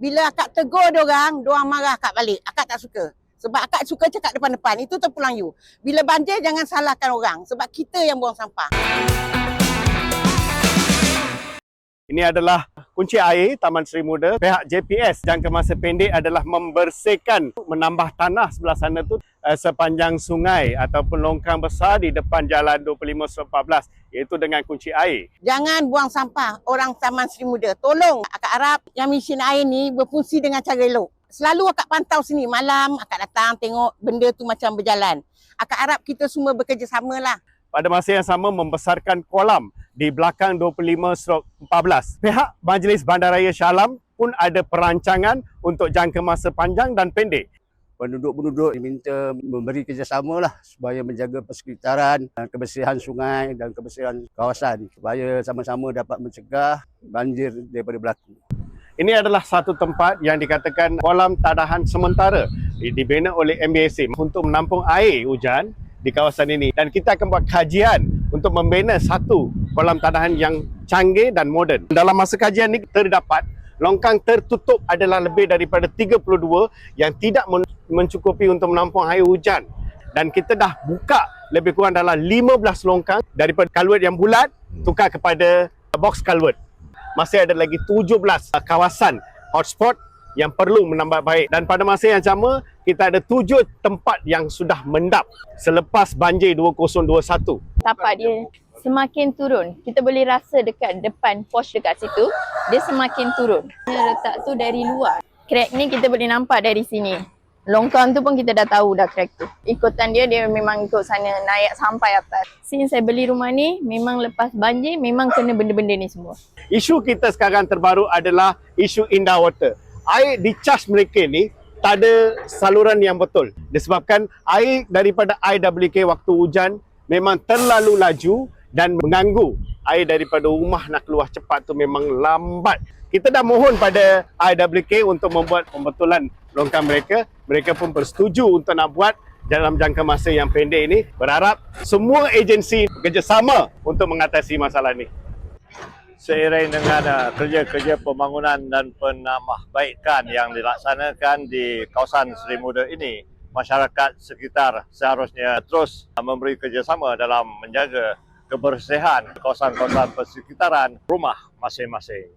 Bila akak tegur diorang, diorang marah akak balik. Akak tak suka. Sebab akak suka cakap depan-depan. Itu terpulang you. Bila banjir, jangan salahkan orang. Sebab kita yang buang sampah. Ini adalah kunci air Taman Seri Muda. Pihak JPS jangka masa pendek adalah membersihkan, menambah tanah sebelah sana tu uh, sepanjang sungai ataupun longkang besar di depan jalan 2514 iaitu dengan kunci air. Jangan buang sampah orang Taman Seri Muda. Tolong akak harap yang mesin air ni berfungsi dengan cara elok. Selalu akak pantau sini malam, akak datang tengok benda tu macam berjalan. Akak harap kita semua bekerjasama lah. Pada masa yang sama membesarkan kolam di belakang 25-14. Pihak Majlis Bandaraya Shah Alam pun ada perancangan untuk jangka masa panjang dan pendek. penduduk-penduduk diminta memberi kerjasama lah supaya menjaga persekitaran, dan kebersihan sungai dan kebersihan kawasan supaya sama-sama dapat mencegah banjir daripada berlaku. Ini adalah satu tempat yang dikatakan kolam tadahan sementara dibina oleh MBSA untuk menampung air hujan di kawasan ini dan kita akan buat kajian untuk membina satu kolam tadahan yang canggih dan moden. Dalam masa kajian ini terdapat longkang tertutup adalah lebih daripada 32 yang tidak men- mencukupi untuk menampung air hujan dan kita dah buka lebih kurang dalam 15 longkang daripada kalvert yang bulat tukar kepada box culvert. Masih ada lagi 17 kawasan hotspot yang perlu menambah baik dan pada masa yang sama kita ada tujuh tempat yang sudah mendap selepas banjir 2021. tapak dia semakin turun. Kita boleh rasa dekat depan pos dekat situ, dia semakin turun. Dia letak tu dari luar. Crack ni kita boleh nampak dari sini. Longkang tu pun kita dah tahu dah crack tu. Ikutan dia, dia memang ikut sana naik sampai atas. Since saya beli rumah ni, memang lepas banjir, memang kena benda-benda ni semua. Isu kita sekarang terbaru adalah isu indah water. Air di charge mereka ni tak ada saluran yang betul. Disebabkan air daripada IWK waktu hujan memang terlalu laju dan mengganggu air daripada rumah nak keluar cepat tu memang lambat. Kita dah mohon pada IWK untuk membuat pembetulan longkang mereka. Mereka pun bersetuju untuk nak buat dalam jangka masa yang pendek ini. Berharap semua agensi bekerjasama untuk mengatasi masalah ini. Seiring dengan uh, kerja-kerja pembangunan dan penambahbaikan yang dilaksanakan di kawasan Seri Muda ini, masyarakat sekitar seharusnya terus uh, memberi kerjasama dalam menjaga kebersihan kawasan-kawasan persekitaran rumah masing-masing.